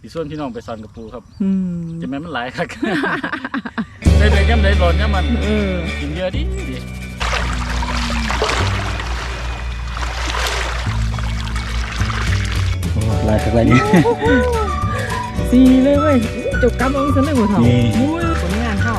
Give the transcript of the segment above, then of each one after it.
สิส่วนพี่น้องไปสอนกับปูครับอืมจะแม่นมันหลายครับ ได้เป็นย่ำได้ร้อนย่ำมันเออกินเยอะดิดิโอ้ลายสักลายนี้ สีเลยเว้ยจบกำลังฉันเลยหัวเถานี่ อุ้ยผลงานเข้า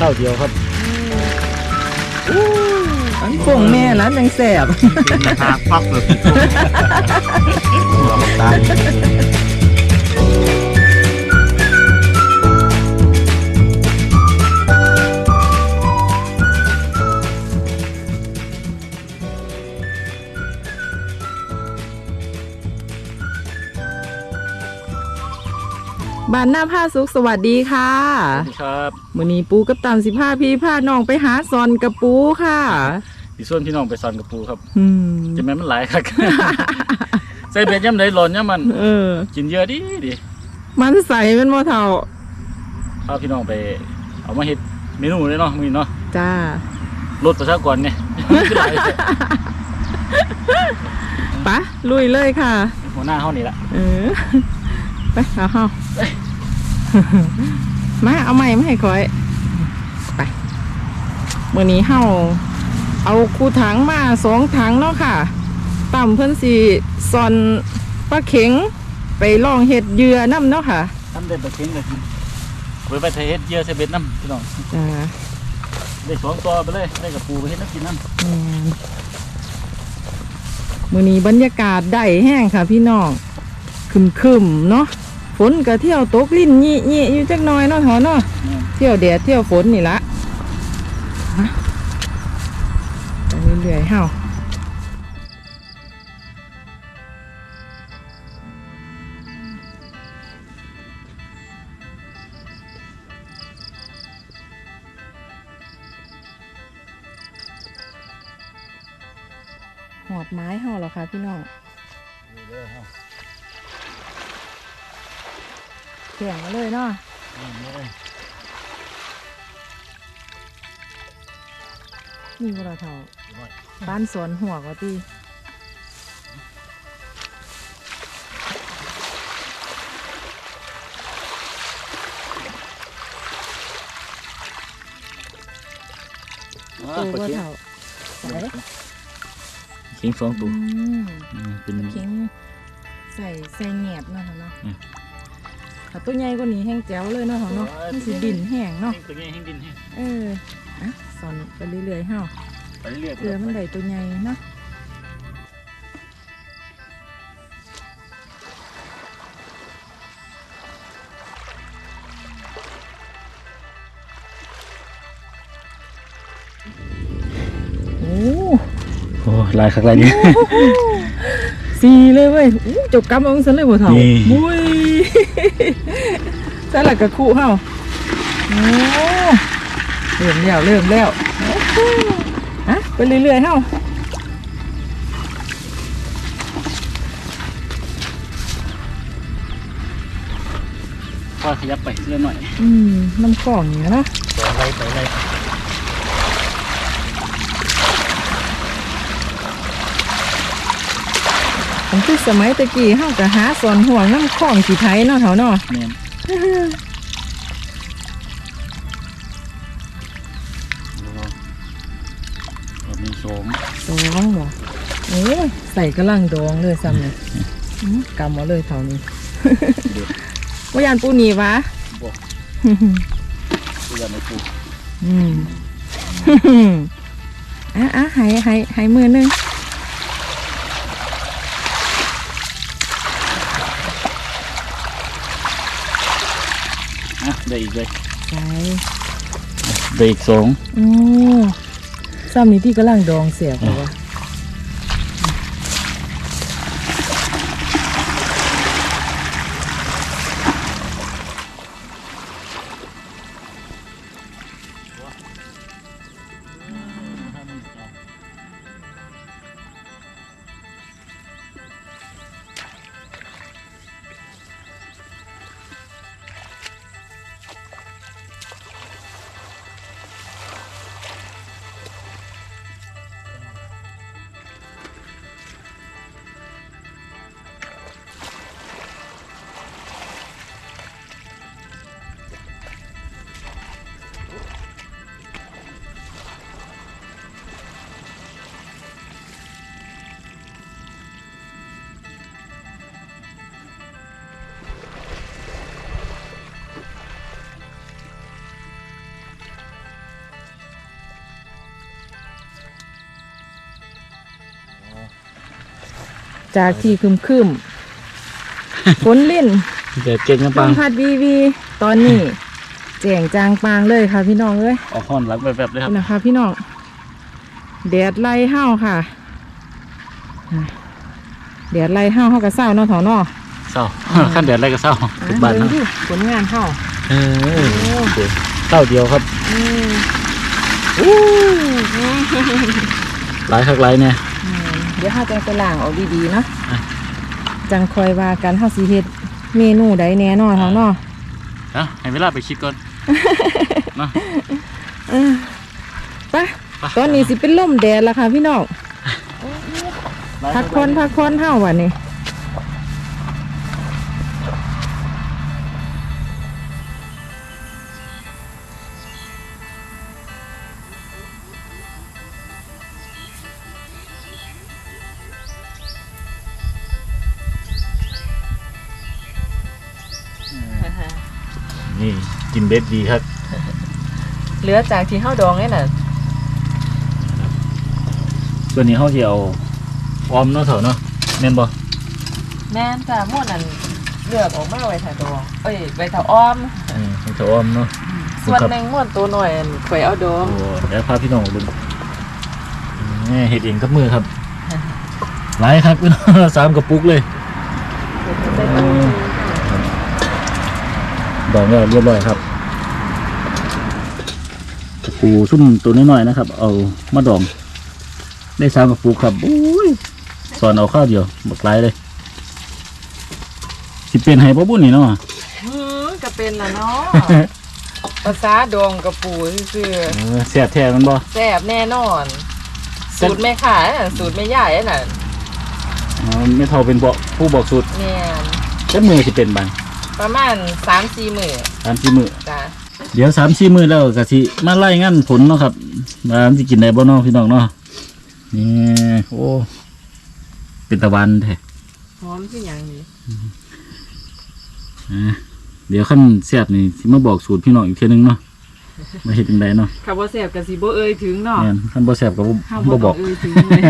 ข้าวเดียวครับอั นพวงแม่แล้วยังแสบเป็นราคาฟักเลยพี่ลองตายบ้านหน้าผ้าสุขสวัสดีค่ะครับมื้อนี้ปูกับตามสิพาพี่พาน้องไปหาซอนกับปูค่ะ สิส่วนพี่น้องไปสอนกับปูครับอืมจะแม่นมันหลายครับ ใส่เป็นย่ำได้ร้อนย่ำมัน เออ กินเยอะดิดิมันใสเป็นบ่เท่าพาพี่น้องไป เอามาเฮ็ดเมนูเลยเนาะมีเนาะจ้า ลดประชากรเนี่ย คือหลายเลยปะ ลุยเลยค่ะ หัวหน้าเขานี่ละเออ ไปเอาเฮามาเอาใหม่มาให้คอย ไปมื่อนี้เฮา เอาคูถังมาสองถังเนาะค่ะ ต่ำเพิ่นสิซอนปลาเข็งไปลองเห็ดเหยื่อน้ำเนาะค่ะทำเด็ดตะเคียงเลยกินเอาไปไปไทยเฮ็ดเยอะใส่เบ็ดน้ำพี่น้องจ้าได้สองตัวไปเลยได้กับปูไปเฮ็ดน้ำกินน้ำอืมมื่อนี้บรรยากาศได้แห้งค่ะ พี่น้องคึมๆเนาะฝนก็เที่ยวตกลิ้นยี่ยี่อยู่จักหน่อยเนาะเถอะเนาะเนี่ยเที่ยวแดดเที่ยวฝนนี่ละฮะไป เรื่อยๆเฮาหอดไม้เฮาเหรอคะพี่น้องแข่งมาเลยเนาะ นี่เวลาเท่าบ้านสวนหัวก็ตีอ่าตัวปลาว่าเคียงเท่าไหนเคียงสองตัวอืมอืมเป็นเข็งใส่ใส่แหนบเนาะเนาะอืมถ้าตัวใหญ่กว่านี้แห้งแจ๋วเลยเนาะเนาะมันสิดินแห้งเนาะเคียงตัวนี้ให้ดินให้เอออะ สอนไปเรื่อยๆเฮาไปเรื่อยๆเพื่อมันได้ตัวใหญ่เนาะโอ้โอ้ลายสักลายนี้สีเลยเว้ยอู้จบกำลังฉันเลยบ่เท่านี่บุ้ยใส่หลักกะคู่เฮาโอ้ เริ่มแล้วเริ่มแล้วโอ้โหอะไปเรื่อยๆเฮาก็ขยับไปเรื่อยหน่อย อืมน้ำกล่องอย่างนี้เนาะไปไล่ไปไล่ผมคือสมัยตะกี้เฮาก็หาสอนห่วงน้ำคลองสีไทยเนาะเถาเนาะ ใส่กระลังดองเลยซ้ำเลยอื้อกำมาเลยเท่านี้ว่ายานปูหนีวะบอกตัวอย่างในปูอืมอะอะใหายหายหายมือหนึงอะได้อีกเลยใส่ได้อีกสองโอ้ซ้ำนี้ที่กำลังดองเสียบเลยวะ จากที่คึมคึมๆฝนลิ่นเด็ดเก่งกันลปังมพัดวีวี ตอนนี้แจ่งจางปางเลยค่ะพี่น้องเอ้ยออกห้อนหลังแบบๆเลยครับนี่นะคะ พี่น้องแดดไล่ห้าวค่ะอะแดดไล่ห้าวเข้ากับเศร้าเนาะเถอเนาะเศร้าขั้นเดือดอะไรก็เศร้าอะทุกบ้านเบิ่งเนาะที่ผลงานเข้า เออโอเคเศร้าเดียวครับ อืมหลายคักหลายเนี่ยอืม เดี๋ยวข้าจะไปล้างเอาดีๆเนาะอะ จังคอยว่ากันเฮาสิเฮ็ดเมนูใดแน่เนอนเฮาเนาะเอ้าให้เวลาไปคิดก่อน เนาะ ไปไป ตอนนี้สิเป็นลมแดดแล้วค่ะพี่น้องพักผ่อนพักผ่อนเฮาวันนี้ กินเบ็ดดีครับเหลือจากที่เฮาดองนี่น่ะส่วนนี้เขาจะเอาออมเนาะเถอะเนาะแม่นบ่แม่นจ้ะม่วนนั่นเลือกออกมาไว้ถ้าดองเอ้ยไว้ถ้าอ้อมเออให้เถอะออมเนาะ ส่วนหนึงม่วนตัวหน่อยอั่นข่อยเอาดอง โอ้เดี๋ยวพาพี่น้องดูแม่เห็ดเองกับมือครับ หลายครับพี่น้องสามกระปุกเลย ดองแล้วเรียบร้อยครับกระ ปูซุ่มตัวน้อยๆนะครับ เอามาดอง ได้สามกระปุกครับโอ้ยสอนเอาข้าวเดียวบักหลายเลยสิเป็นไห้บ่บุญนี่เนาะอืมก็เป็นล่ะเนาะภาษาดองกระปูซื่อเออแซ่บแท้มันบ่แซ่บแน่นอน สูตรแม่ขายน่ะสูตรแม่ย่ายน่ะอ๋อไม่เท่าเป็นบ่ผู้บอกสูตรแม่นเจ้ามือสิเป็นบางประมาณ3-4มื้อสามสี่มือจ้ะ เดี๋ยวสามสี่มือแล้วก็สิมาไล่งานผลเนาะครับว่ามันสิกินได้บ่เนาะพี่น้องเนาะนี่โอ้เป็นตะวันแท้หอมคือหยังนี่อะเดี๋ยวขั้นแซ่บนี่สิมาบอกสูตรพี่น้องอีกเทีนึงเนาะมาเฮ็ดจังไดเนาะค่ะบ่แซ่บก็สิบ่เอ่ยถึงเนาะแม่นขั้นบ่แซ่บก็บ่เฮาบ่บ่บต้อองก เอ่ยถึงเลย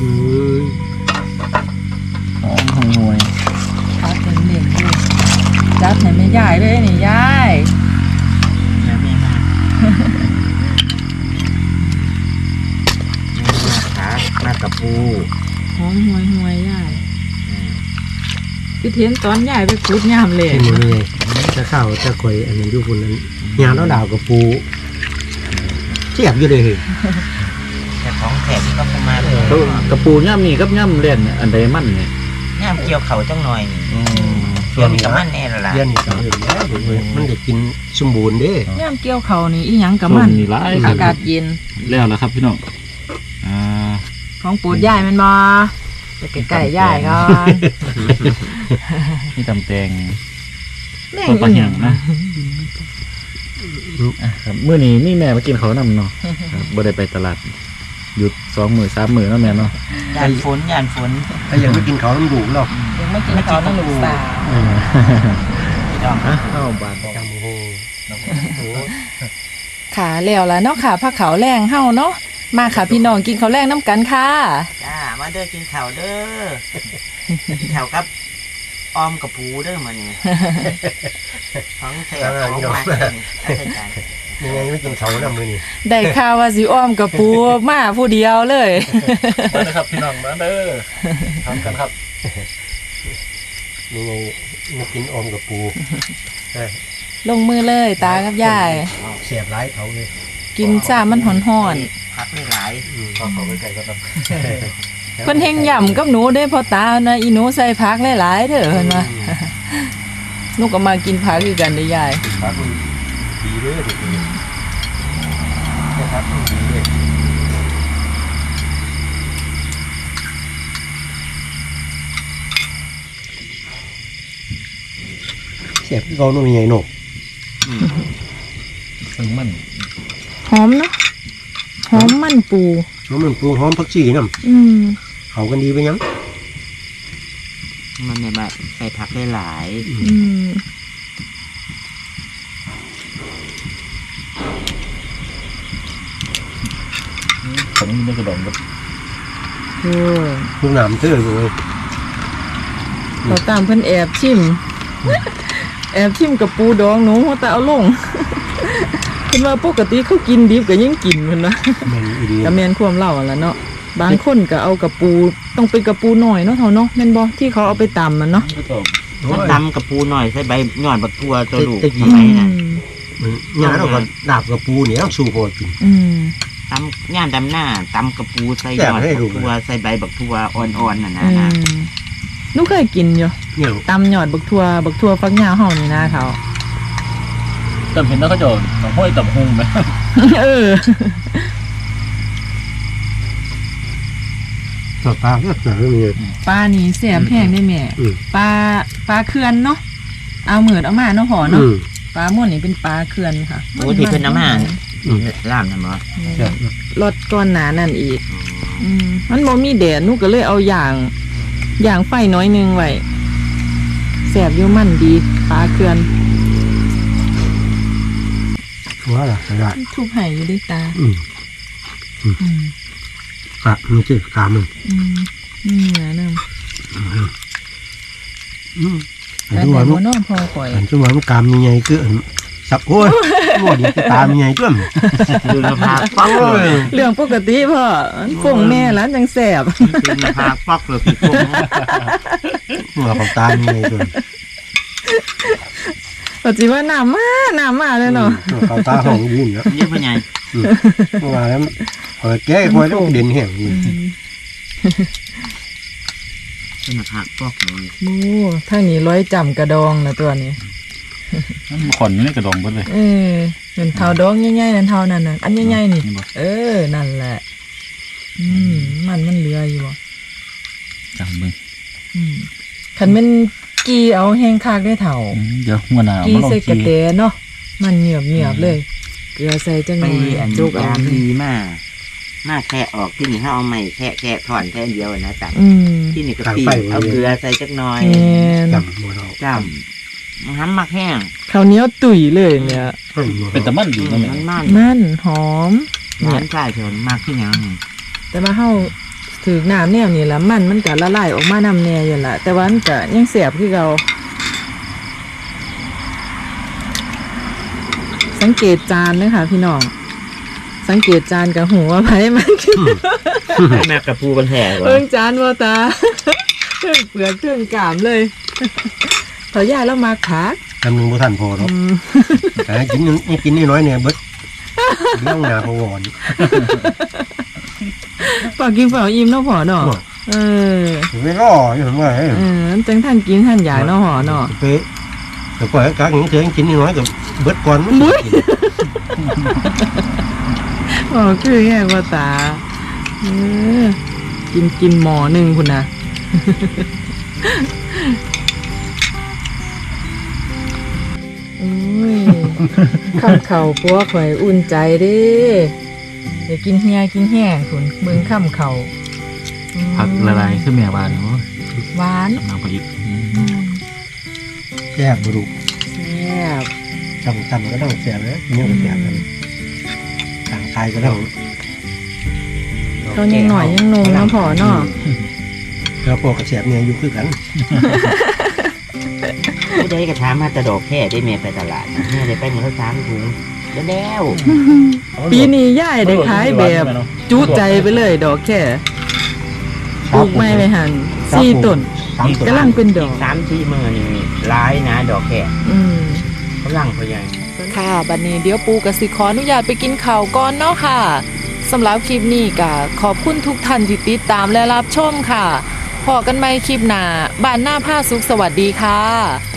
อืมหอมหห่วยพักเป็นเหล่งเลยจัดให้แม่ยายเลยนี่ยายนะแม่มาแม่มาขาหน้ากระปูหอมห่วยห่วยยายพี่เทียนตอนยายไปขุดยามเลยเห็นหมดเลยจะเข้าจะคอยอันนั้นอยู่คนนั้นยางแล้วดาวกับปูเทียบอยู่เลยเฮ้ย แต่ของแถมก็ประมาณๆแล้วกระปูย่ำนี่กับย่ำเล่นเนี่ยอันใดมันเนี่ยย่ามเกี่ยวเขาจังหน่อยนี่อืมเดี๋ยวนี้ก็มันแน่และล่ะเดือนนี้ก็เออแล้วเว้ยมันจะกินสมบูรณ์เด้ยามเกี่ยวเขาวนี่อีหยังกับมันส้นี่ร้ายคอารับกาศเย็นแล้วแล้วครับพี่น้องอ่าของปูดยายแมันบ่ไปไก่ยายก่อนนี่ตำแตงแม่งต้นปลาอีเหีหยยังงนะอะครับมื้อนี้นี่แม่มากินเขาวนำเนาะครับบ่ได้ไปตลาด หยุดสองมื้อสามมื้อเนาะแม่เนาะยานฝนยานฝนถ้ายังไม่กินเขาต้องดูหรอกยังไม่กินเขาวน้ำลูกสาวดอกอะเอาบาทจำโหขาแล้วล่ะเนาะค่ะผักขาวแรงเฮาเนาะมาค่ะพี่น้องกินข้าวแรงน้ำกันค่ะจ้ามาเด้อกินข้าวเด้อกินข้าวครับออมกับปูเด้อมานี่ของแถมของมานี่อาจารย์ ยังไงไม่กินเขานำมือนี่ได้ข่าวว่าสิอ้อมกับปูมาผู้เดียวเลย มาเลยครับพี่น้องมาเด้อทำกันครับยังไงมากินออมกับปูลงมือเลยตากับยาย เสียบร้ายเขาเลยกินซ่ามันห่อนพักไม่หลายขอเขาไปไกลก็ต้องๆเพิ่นเฮงย่ำกับหนูได้พอตานะอีหนูใส่ผักหลายๆเด้อเพิ่นว่าหนูก็มากินผักคือกันเด้อยายครับดีเลยดีเลยครับดีเลยเสียบเขาต้องมีไงหนกซึ่งมันหอมเนาะหอมมันปูน้ำมันปรุงหอมผักชีน้อืมำเขากันดีไปยังมันในแบบใส่ผักได้หลายอืมผมนี่ไม่กระดองครับโอ้ลูกน้ำเตื้อเลยเราตามเพิ่นแอบชิม แอบชิมกับปูดองหนูหัวแต่เอาลงเพิ่นว่าปกติเขากินดิบก็ยังกินเพิ่นว่าแมนอีดีก็แม่นความเล่าหั่นล่ะเนาะบางคนก็เอากับปูต้องเป็นกับปูหน่อยเนาะเท่าเนาะแม่นบ่ที่เขาเอาไปตำมันเนาะก็ต้องมันตำกับปูหน่อยใส่ใบหย่อนบักทัวตัวลูกตะกี้ทำไมน่ะอืมมันงานเราก็ดาบกับปูเนี่ยต้องสู้พอกินอืมตำย่านตำหน้าตำกับปูใส่หอยากย่อนให้บัดูกทัวใส่ใบบักทัวอ่อนๆน่ะนะอืนะมหนูเคยกินอยู่ เนี่ยตำหยอดบักทั่วบักทั่วฟักยาวเฮานี่นะเขาจำเห็นแล้วก็จะหนองห้อยตับหงไหมเออต่อปลาก็หนาไม่มี ปลานี่แซ่บแห้งได้แม่อืม ปลาปลาเขื่อนเนาะเอาเหมือดเอามาเนาะพอเนาะอืมปลาม่วนนี่เป็นปลาเขื่อนค่ะโอ้ที่เป็นน้ำห่านอืมล่ามนะหมอใช่รสก้อนหนานั่นอีก อืมมันบ่มีแดดหนูก็เลยเอาอย่างอย่างไฟน้อยหนึงไว้ แสบอยู่มันดีปลาเขื่อนว่าล่ะได้ทุบไห้อยู่ด้วยตา อืมอืมกะมันสิกามันอืมนี่นะน้อืมำอันแต่ที่แต่ว่าหัมัวนน้องพอข่อยอันที่ว่ามันกามมีไงคืออันสับโอ้ย หมดดีตามีไงตัวมดูนะพากป๊อกเลยเรื่องปกติพ่อมันฟงแม่แล้วจังแสบดูนะพากป๊อกเลยพี่คงหัวของตามีไงตัวปัจจุบันหนามมาหนามมาเลยเนาะหัวเขาตาห้องยืนเนาะนี่เป็นไงเมื่อวานแล้วพอแก้คอยแล้วเด่นแห้งนี่ดูนะพากป๊อกเลยโอ้ทางนี้ร้อยจำกระดองนะตัวนี้ มันขอนอยู่ในกระดองเบิดเลย เออเป็นเท่าดองใหญ่ๆนั่นเท่านั้นน่ะอันใหญ่ๆนี่ นี่บ่ เออ นั่นแหละ อืม มันมันเหลืออยู่บ่จังเบิ่งอืมคันเป็นกีเอาแห้งคากได้เท่า อืมเดี๋ยวหัวหน้าเอากีมาลองใส่กระกีเตเนาะ มันเหนียบเหนียบๆเลย เกลือใส่จังหไปน่อยอันจุกเอายามดีมากมาแค่ออกที่นี่เขาเอาใหม่แค่แค่ถอนแค่เดียวนะจับอืมที่นี่ก็ปีเอาเกลือใส่จักหน่อยแม่น จำหมดเราจ้ำ มันห้ำมักแห้งข้าวเหนียวตุ๋ยเลยเนี่ยเป็นตะมันดีเนาะแม่มันมันมันหอมร้านใช่เถอะมากขึ้นยังแต่ว่าเฮาถือน้ำแนวนี่ละมันมันก็ละลายออกมานำแน่อยู่ละแต่ว่ามันก็ยังเสียบคือเราสังเกตจานเลยค่ะพี่น้อง สังเกตจานกับหัวไผมันกินแม่กระปูกันแห่กว่าเพิ่งจานว่าตาเครื่องเปลือกเครื่องกามเลย เถาย่ายแล้วมาขาดทำหนึ่งบ่ทันพอหรอกอืมแต่ให้กินนี่กินน้อยๆเนี่ยเบิดเลี้ยงหนาพอวอนฝากกินฝากอิ่มเนาะพอเนาะบ่เออไม่รออยู่ผมว่าเฮ้ยเออจังท่านกินท่านอยากเนาะหอเนาะเป๊ะแต่ก่อนกักอย่างเสียงกินน้อยๆกับเบิดก่อนมันอ๋อคือแง่ว่าตาเออกินกินหมอหนึ่งคุณนะ ข้ามเข่าปัวข่อยอุ่นใจเด้เดี๋ยวกินเฮียกินแห้งคุณเบิ่งข้ามเข่าอืมผักละลายคือแม่บ้านเนาะหวานน้ำปลาอีกอืมแซ่บบุรุแซ่บทำทำก็ต้องแซ่บนะเนี่ยก็แซ่บกันต่างกายก็ต้องเขายังหน่อยยังนมเนาะพอเนาะแล้วพวกกระแสบเนี่ยอยู่คือกัน ผู้ใดก็ถามมาแตะดอกแค่ได้เมียไปตลาดนะแม่ได้ไปหมดแล้วสามถุงแล้วปีนี้ย่ายได้ขายแบบจุใจไปเลยดอกแค่ปลูกไม่ไปหันสี่ต้นสามตัวกำลังเป็นดอกสามที่มือนี่ร้ายนะดอกแค่อืมกำลังพยังค่ะบัดนี้เดี๋ยวปูกับสิขออนุญาตไปกินข้าวก่อนเนาะค่ะสำหรับคลิปนี้ก็ขอบคุณทุกท่านที่ติดตามและรับชมค่ะ พอกันไหมคลิปหน้าบ้านหน้าผ้าสุขสวัสดีค่ะ